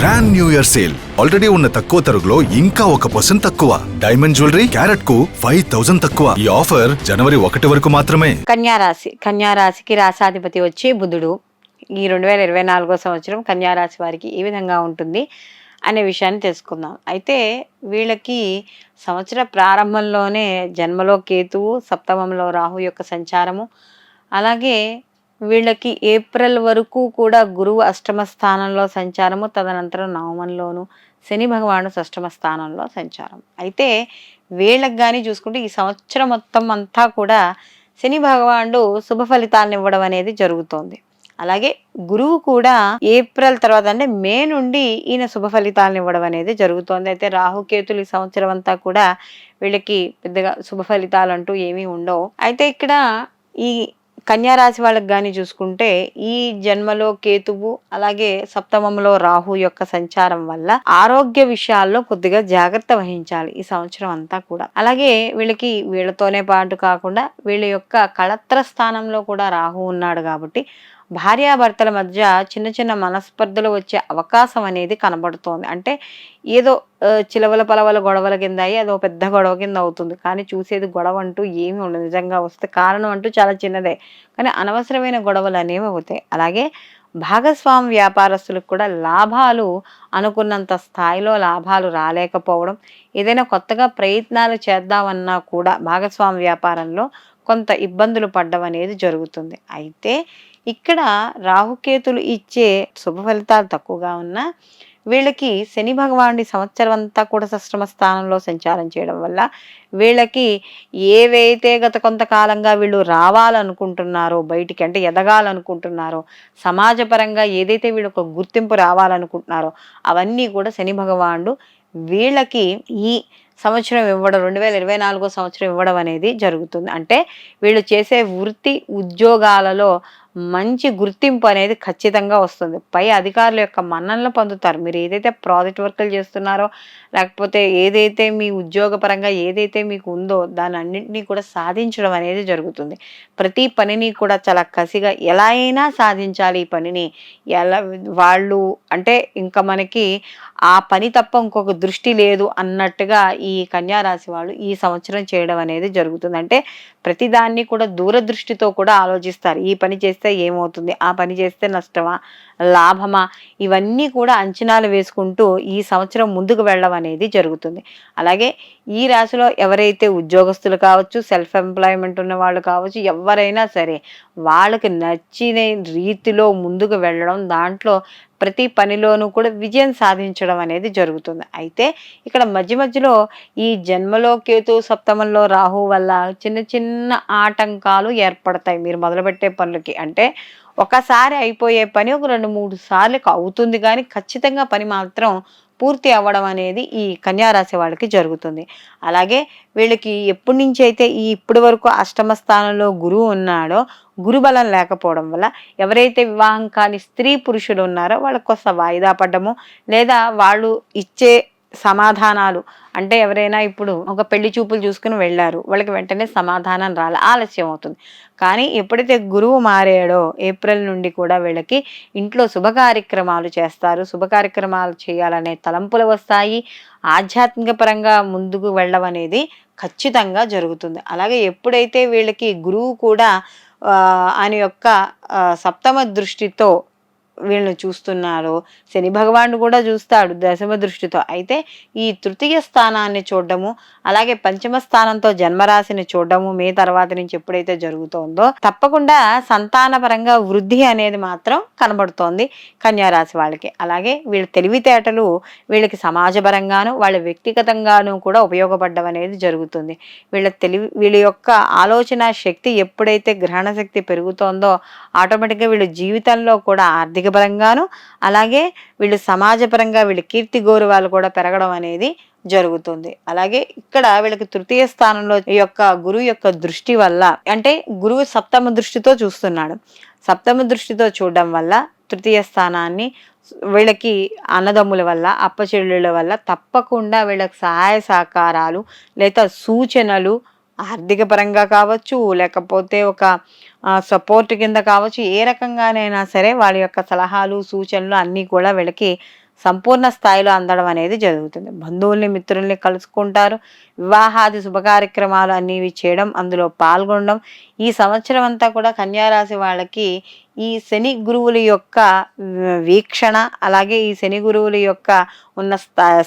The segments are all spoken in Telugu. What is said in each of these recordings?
Grand new year sale already ఉన్న తక్కువ తరుగులో ఇంకా ఒక పర్సెంట్ తక్కువ. డైమండ్ జ్యువెలరీ క్యారెట్కు ఫైవ్ థౌసండ్ తక్కువ. ఈ ఆఫర్ జనవరి ఒకటి వరకు మాత్రమే. కన్యారాశి కన్యారాశికి రాశాధిపతి వచ్చి బుధుడు. ఈ రెండు వేల ఇరవై నాలుగో సంవత్సరం కన్యారాశి వారికి ఏ విధంగా ఉంటుంది అనే విషయాన్ని తెలుసుకుందాం. అయితే వీళ్ళకి సంవత్సర ప్రారంభంలోనే జన్మలో కేతువు సప్తమంలో రాహు యొక్క సంచారము. అలాగే వీళ్ళకి ఏప్రిల్ వరకు కూడా గురువు అష్టమ స్థానంలో సంచారము తదనంతరం నవమంలోను శని భగవాను అష్టమ స్థానంలో సంచారం. అయితే వీళ్ళకి కానీ చూసుకుంటే ఈ సంవత్సరం మొత్తం అంతా కూడా శని భగవానుడు శుభ ఫలితాలను ఇవ్వడం అనేది జరుగుతోంది. అలాగే గురువు కూడా ఏప్రిల్ తర్వాత అంటే మే నుండి ఈయన శుభ ఫలితాలను ఇవ్వడం అనేది జరుగుతోంది. అయితే రాహుకేతులు ఈ సంవత్సరం అంతా కూడా వీళ్ళకి పెద్దగా శుభ ఫలితాలు అంటూ ఏమీ ఉండవు. అయితే ఇక్కడ ఈ కన్యారాశి వాళ్ళకి కానీ చూసుకుంటే ఈ జన్మలో కేతువు అలాగే సప్తమంలో రాహు యొక్క సంచారం వల్ల ఆరోగ్య విషయాల్లో కొద్దిగా జాగ్రత్త వహించాలి ఈ సంవత్సరం అంతా కూడా. అలాగే వీళ్ళకి వీళ్ళతోనే పాటు కాకుండా వీళ్ళ యొక్క కళత్ర స్థానంలో కూడా రాహు ఉన్నాడు కాబట్టి భార్యాభర్తల మధ్య చిన్న చిన్న మనస్పర్ధలు వచ్చే అవకాశం అనేది కనబడుతోంది. అంటే ఏదో చిలవల పలవల గొడవల కింద అయ్యి అదో పెద్ద గొడవ కింద అవుతుంది. కానీ చూసేది గొడవ అంటూ ఏమీ ఉండదు. నిజంగా వస్తే కారణం అంటూ చాలా చిన్నదే. కానీ అనవసరమైన గొడవలు అనేవి అవుతాయి. అలాగే భాగస్వామి వ్యాపారస్తులకు కూడా లాభాలు అనుకున్నంత స్థాయిలో లాభాలు రాలేకపోవడం ఏదైనా కొత్తగా ప్రయత్నాలు చేద్దామన్నా కూడా భాగస్వామి వ్యాపారంలో కొంత ఇబ్బందులు పడ్డం అనేది జరుగుతుంది. అయితే ఇక్కడ రాహుకేతులు ఇచ్చే శుభ ఫలితాలు తక్కువగా ఉన్నా వీళ్ళకి శని భగవానుడి సంవత్సరం అంతా కూడా సష్టమ స్థానంలో సంచారం చేయడం వల్ల వీళ్ళకి ఏవైతే గత కొంతకాలంగా వీళ్ళు రావాలనుకుంటున్నారో బయటికి అంటే ఎదగాలనుకుంటున్నారో సమాజపరంగా ఏదైతే వీళ్ళకు గుర్తింపు రావాలనుకుంటున్నారో అవన్నీ కూడా శని భగవానుడు వీళ్ళకి ఈ సంవత్సరం ఇవ్వడం రెండు వేల ఇరవై నాలుగో సంవత్సరం ఇవ్వడం అనేది జరుగుతుంది. అంటే వీళ్ళు చేసే వృత్తి ఉద్యోగాలలో మంచి గుర్తింపు అనేది ఖచ్చితంగా వస్తుంది. పై అధికారుల యొక్క మన్ననలు పొందుతారు. మీరు ఏదైతే ప్రాజెక్ట్ వర్కులు చేస్తున్నారో లేకపోతే ఏదైతే మీ ఉద్యోగపరంగా ఏదైతే మీకు ఉందో దాని అన్నింటినీ కూడా సాధించడం అనేది జరుగుతుంది. ప్రతి పనిని కూడా చాలా కసిగా ఎలా అయినా సాధించాలి ఈ పనిని. ఎలా వాళ్ళు అంటే ఇంకా మనకి ఆ పని తప్ప ఇంకొక దృష్టి లేదు అన్నట్టుగా ఈ కన్యారాశి వాళ్ళు ఈ సంవత్సరం చేయడం అనేది జరుగుతుంది. అంటే ప్రతిదాన్ని కూడా దూరదృష్టితో కూడా ఆలోచిస్తారు. ఈ పని చేస్తే ఏమవుతుంది? ఆ పని చేస్తే నష్టమా? లాభమా? ఇవన్నీ కూడా అంచనాలు వేసుకుంటూ ఈ సంవత్సరం ముందుకు వెళ్ళడం అనేది జరుగుతుంది. అలాగే ఈ రాశిలో ఎవరైతే ఉద్యోగస్తులు కావచ్చు సెల్ఫ్ ఎంప్లాయ్మెంట్ ఉన్న వాళ్ళు కావచ్చు ఎవరైనా సరే వాళ్ళకి నచ్చిన రీతిలో ముందుకు వెళ్ళడం దాంట్లో ప్రతి పనిలోనూ కూడా విజయం సాధించడం అనేది జరుగుతుంది. అయితే ఇక్కడ మధ్య మధ్యలో ఈ జన్మలో కేతు సప్తమంలో రాహు వల్ల చిన్న చిన్న ఆటంకాలు ఏర్పడతాయి. మీరు మొదలుపెట్టే పనులకి అంటే ఒకసారి అయిపోయే పని ఒక రెండు మూడు సార్లు అవుతుంది కానీ ఖచ్చితంగా పని మాత్రం పూర్తి అవ్వడం అనేది ఈ కన్యారాశి వాళ్ళకి జరుగుతుంది. అలాగే వీళ్ళకి ఎప్పటి నుంచి అయితే ఈ ఇప్పటి వరకు అష్టమ స్థానంలో గురువు ఉన్నాడో గురుబలం లేకపోవడం వల్ల ఎవరైతే వివాహం కాని స్త్రీ పురుషులు ఉన్నారో వాళ్ళకి కొంత వాయిదా పడ్డము లేదా వాళ్ళు ఇచ్చే సమాధానాలు అంటే ఎవరైనా ఇప్పుడు ఒక పెళ్ళి చూపులు చూసుకుని వెళ్ళారు వాళ్ళకి వెంటనే సమాధానం రాలే ఆలస్యం అవుతుంది. కానీ ఎప్పుడైతే గురువు మారాడో ఏప్రిల్ నుండి కూడా వీళ్ళకి ఇంట్లో శుభ కార్యక్రమాలు చేస్తారు. శుభ కార్యక్రమాలు చేయాలనే తలంపులు వస్తాయి. ఆధ్యాత్మిక పరంగా ముందుకు వెళ్ళడం అనేది ఖచ్చితంగా జరుగుతుంది. అలాగే ఎప్పుడైతే వీళ్ళకి గురువు కూడా ఆయన యొక్క సప్తమ దృష్టితో వీళ్ళని చూస్తున్నారు శని భగవానుడు కూడా చూస్తాడు దశమ దృష్టితో. అయితే ఈ తృతీయ స్థానాన్ని చూడడము అలాగే పంచమ స్థానంతో జన్మరాశిని చూడడము మే తర్వాత నుంచి ఎప్పుడైతే జరుగుతోందో తప్పకుండా సంతానపరంగా వృద్ధి అనేది మాత్రం కనబడుతోంది కన్యారాశి వాళ్ళకి. అలాగే వీళ్ళ తెలివితేటలు వీళ్ళకి సమాజపరంగాను వాళ్ళ వ్యక్తిగతంగాను కూడా ఉపయోగపడడం అనేది జరుగుతుంది. వీళ్ళ తెలివి వీళ్ళ యొక్క ఆలోచన శక్తి ఎప్పుడైతే గ్రహణ శక్తి పెరుగుతోందో ఆటోమేటిక్గా వీళ్ళ జీవితంలో కూడా ఆర్థిక పరంగాను అలాగే వీళ్ళు సమాజపరంగా వీళ్ళ కీర్తి గౌరవాలు కూడా పెరగడం అనేది జరుగుతుంది. అలాగే ఇక్కడ వీళ్ళకి తృతీయ స్థానంలో ఈ యొక్క గురువు యొక్క దృష్టి వల్ల అంటే గురువు సప్తమ దృష్టితో చూస్తున్నాడు. సప్తమ దృష్టితో చూడడం వల్ల తృతీయ స్థానాన్ని వీళ్ళకి అన్నదమ్ముల వల్ల అప్పచెల్లుల వల్ల తప్పకుండా వీళ్ళకి సహాయ సహకారాలు లేదా సూచనలు ఆర్థిక పరంగా కావచ్చు లేకపోతే ఒక సపోర్ట్ కింద కావచ్చు ఏ రకంగానైనా సరే వాళ్ళ యొక్క సలహాలు సూచనలు అన్నీ కూడా వీళ్ళకి సంపూర్ణ స్థాయిలో అందడం అనేది జరుగుతుంది. బంధువుల్ని మిత్రుల్ని కలుసుకుంటారు. వివాహాది శుభ కార్యక్రమాలు అనేవి చేయడం అందులో పాల్గొనడం. ఈ సంవత్సరం అంతా కూడా కన్యారాశి వాళ్ళకి ఈ శని గురువుల యొక్క వీక్షణ అలాగే ఈ శని గురువుల యొక్క ఉన్న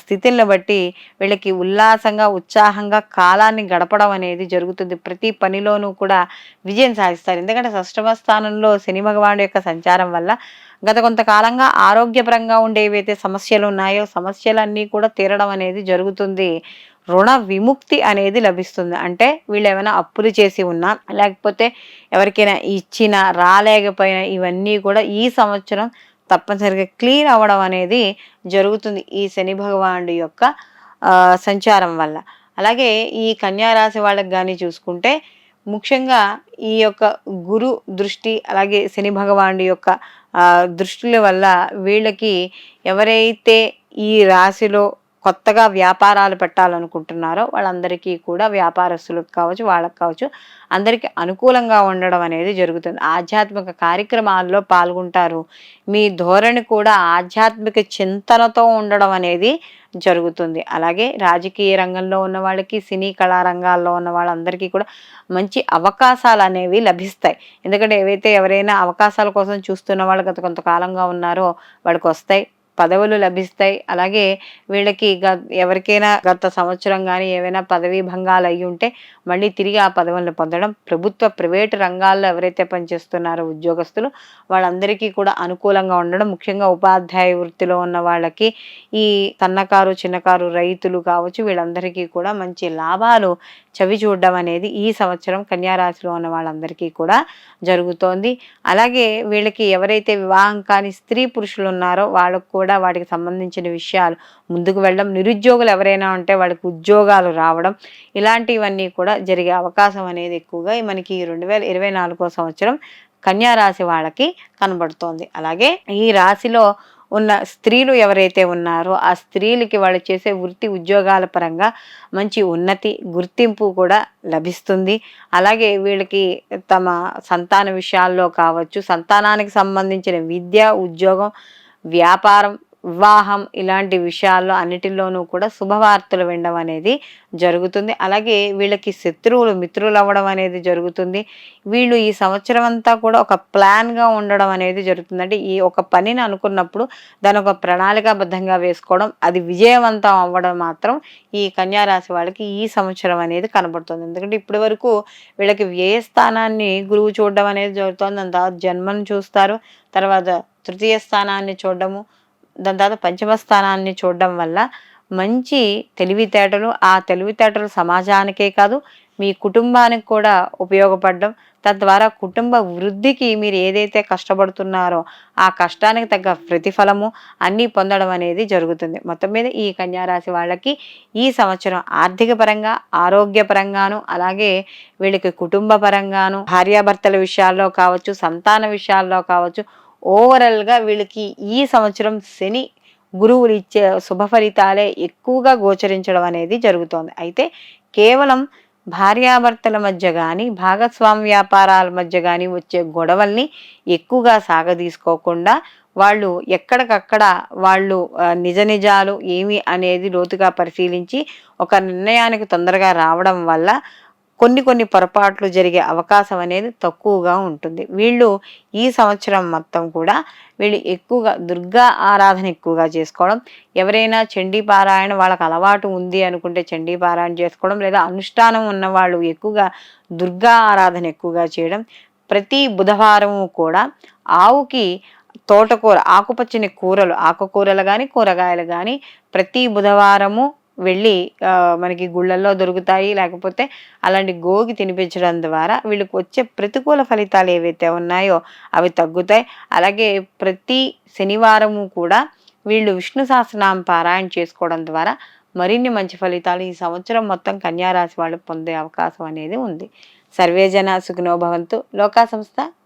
స్థితిని బట్టి వీళ్ళకి ఉల్లాసంగా ఉత్సాహంగా కాలాన్ని గడపడం అనేది జరుగుతుంది. ప్రతి పనిలోనూ కూడా విజయం సాధిస్తారు. ఎందుకంటే షష్టమ స్థానంలో శని భగవానుడు యొక్క సంచారం వల్ల గత కొంతకాలంగా ఆరోగ్యపరంగా ఉండే ఏవైతే సమస్యలు ఉన్నాయో సమస్యలన్నీ కూడా తీరడం అనేది జరుగుతుంది. రుణ విముక్తి అనేది లభిస్తుంది. అంటే వీళ్ళు ఏమైనా అప్పులు చేసి ఉన్నా లేకపోతే ఎవరికైనా ఇచ్చినా రాలేకపోయినా ఇవన్నీ కూడా ఈ సంవత్సరం తప్పనిసరిగా క్లియర్ అవ్వడం అనేది జరుగుతుంది ఈ శని భగవానుడి యొక్క సంచారం వల్ల. అలాగే ఈ కన్యారాశి వాళ్ళకి కానీ చూసుకుంటే ముఖ్యంగా ఈ యొక్క గురు దృష్టి అలాగే శని భగవానుడి యొక్క దృష్టిల వల్ల వీళ్ళకి ఎవరైతే ఈ రాశిలో కొత్తగా వ్యాపారాలు పెట్టాలనుకుంటున్నారో వాళ్ళందరికీ కూడా వ్యాపారస్తులకు కావచ్చు వాళ్ళకి కావచ్చు అందరికీ అనుకూలంగా ఉండడం అనేది జరుగుతుంది. ఆధ్యాత్మిక కార్యక్రమాల్లో పాల్గొంటారు. మీ ధోరణి కూడా ఆధ్యాత్మిక చింతనతో ఉండడం అనేది జరుగుతుంది. అలాగే రాజకీయ రంగంలో ఉన్న వాళ్ళకి సినీ కళా రంగాల్లో ఉన్న వాళ్ళందరికీ కూడా మంచి అవకాశాలు అనేవి లభిస్తాయి. ఎందుకంటే ఏవైతే ఎవరైనా అవకాశాల కోసం చూస్తున్న వాళ్ళు గత కొంతకాలంగా ఉన్నారో వాళ్ళకి వస్తాయి పదవులు లభిస్తాయి. అలాగే వీళ్ళకి ఎవరికైనా గత సంవత్సరం కానీ ఏవైనా పదవీ భంగాలు అయ్యి ఉంటే మళ్ళీ తిరిగి ఆ పదవులను పొందడం ప్రభుత్వ ప్రైవేటు రంగాల్లో ఎవరైతే పనిచేస్తున్నారో ఉద్యోగస్తులు వాళ్ళందరికీ కూడా అనుకూలంగా ఉండడం ముఖ్యంగా ఉపాధ్యాయ వృత్తిలో ఉన్న వాళ్ళకి ఈ సన్నకారు చిన్నకారు రైతులు కావచ్చు వీళ్ళందరికీ కూడా మంచి లాభాలు చవి చూడడం అనేది ఈ సంవత్సరం కన్యా రాశిలో ఉన్న వాళ్ళందరికీ కూడా జరుగుతోంది. అలాగే వీళ్ళకి ఎవరైతే వివాహం కాని స్త్రీ పురుషులు ఉన్నారో వాళ్ళకు కూడా వాటికి సంబంధించిన విషయాలు. ముందుకు వెళ్ళడం నిరుద్యోగులు ఎవరైనా ఉంటే వాళ్ళకి ఉద్యోగాలు రావడం ఇలాంటివన్నీ కూడా జరిగే అవకాశం అనేది ఎక్కువగా మనకి రెండు వేల ఇరవై నాలుగో సంవత్సరం కన్యా రాశి వాళ్ళకి కనబడుతోంది. అలాగే ఈ రాశిలో ఉన్న స్త్రీలు ఎవరైతే ఉన్నారో ఆ స్త్రీలకి వాళ్ళు చేసే వృత్తి ఉద్యోగాల పరంగా మంచి ఉన్నతి గుర్తింపు కూడా లభిస్తుంది. అలాగే వీళ్ళకి తమ సంతాన విషయాల్లో కావచ్చు సంతానానికి సంబంధించిన విద్య ఉద్యోగం వ్యాపారం వివాహం ఇలాంటి విషయాల్లో అన్నిటిలోనూ కూడా శుభవార్తలు వినడం అనేది జరుగుతుంది. అలాగే వీళ్ళకి శత్రువులు మిత్రులు అవ్వడం అనేది జరుగుతుంది. వీళ్ళు ఈ సంవత్సరం అంతా కూడా ఒక ప్లాన్గా ఉండడం అనేది జరుగుతుంది. అంటే ఈ ఒక పనిని అనుకున్నప్పుడు దాని ఒక ప్రణాళికాబద్ధంగా వేసుకోవడం అది విజయవంతం అవ్వడం మాత్రం ఈ కన్యారాశి వాళ్ళకి ఈ సంవత్సరం అనేది కనబడుతుంది. ఎందుకంటే ఇప్పటి వరకు వీళ్ళకి వ్యయస్థానాన్ని గురువు చూడడం అనేది జరుగుతుంది. దాని తర్వాత జన్మను చూస్తారు. తర్వాత తృతీయ స్థానాన్ని చూడడము దాని తర్వాత పంచమ స్థానాన్ని చూడడం వల్ల మంచి తెలివితేటలు ఆ తెలివితేటలు సమాజానికే కాదు మీ కుటుంబానికి కూడా ఉపయోగపడడం తద్వారా కుటుంబ వృద్ధికి మీరు ఏదైతే కష్టపడుతున్నారో ఆ కష్టానికి తగ్గ ప్రతిఫలము అన్నీ పొందడం అనేది జరుగుతుంది. మొత్తం మీద ఈ కన్యారాశి వాళ్ళకి ఈ సంవత్సరం ఆర్థిక పరంగా ఆరోగ్యపరంగాను అలాగే వీళ్ళకి కుటుంబ పరంగాను భార్యాభర్తల విషయాల్లో కావచ్చు సంతాన విషయాల్లో కావచ్చు ఓవరాల్గా వీళ్ళకి ఈ సంవత్సరం శని గురువులు ఇచ్చే శుభ ఫలితాలే ఎక్కువగా గోచరించడం అనేది జరుగుతోంది. అయితే కేవలం భార్యాభర్తల మధ్య కానీ భాగస్వామ్య వ్యాపారాల మధ్య కానీ వచ్చే గొడవల్ని ఎక్కువగా సాగదీసుకోకుండా వాళ్ళు ఎక్కడికక్కడ వాళ్ళు నిజ నిజాలు ఏమి అనేది లోతుగా పరిశీలించి ఒక నిర్ణయానికి తొందరగా రావడం వల్ల కొన్ని కొన్ని పొరపాట్లు జరిగే అవకాశం అనేది తక్కువగా ఉంటుంది. వీళ్ళు ఈ సంవత్సరం మొత్తం కూడా వీళ్ళు ఎక్కువగా దుర్గా ఆరాధన ఎక్కువగా చేసుకోవడం ఎవరైనా చండీ పారాయణ వాళ్ళకి అలవాటు ఉంది అనుకుంటే చండీ పారాయణ చేసుకోవడం లేదా అనుష్ఠానం ఉన్న వాళ్ళు ఎక్కువగా దుర్గా ఆరాధన ఎక్కువగా చేయడం ప్రతి బుధవారము కూడా ఆవుకి తోటకూర ఆకుపచ్చని కూరలు ఆకుకూరలు కానీ కూరగాయలు కానీ ప్రతి బుధవారము వెళ్ళి మనకి గుళ్ళల్లో దొరుకుతాయి. లేకపోతే అలాంటి గోగి తినిపించడం ద్వారా వీళ్ళకి వచ్చే ప్రతికూల ఫలితాలు ఏవైతే ఉన్నాయో అవి తగ్గుతాయి. అలాగే ప్రతి శనివారము కూడా వీళ్ళు విష్ణు సహస్రనామ పారాయణ చేసుకోవడం ద్వారా మరిన్ని మంచి ఫలితాలు ఈ సంవత్సరం మొత్తం కన్యారాశి వాళ్ళు పొందే అవకాశం అనేది ఉంది. సర్వేజన సుఖినోభవంతు లోకా సంస్థ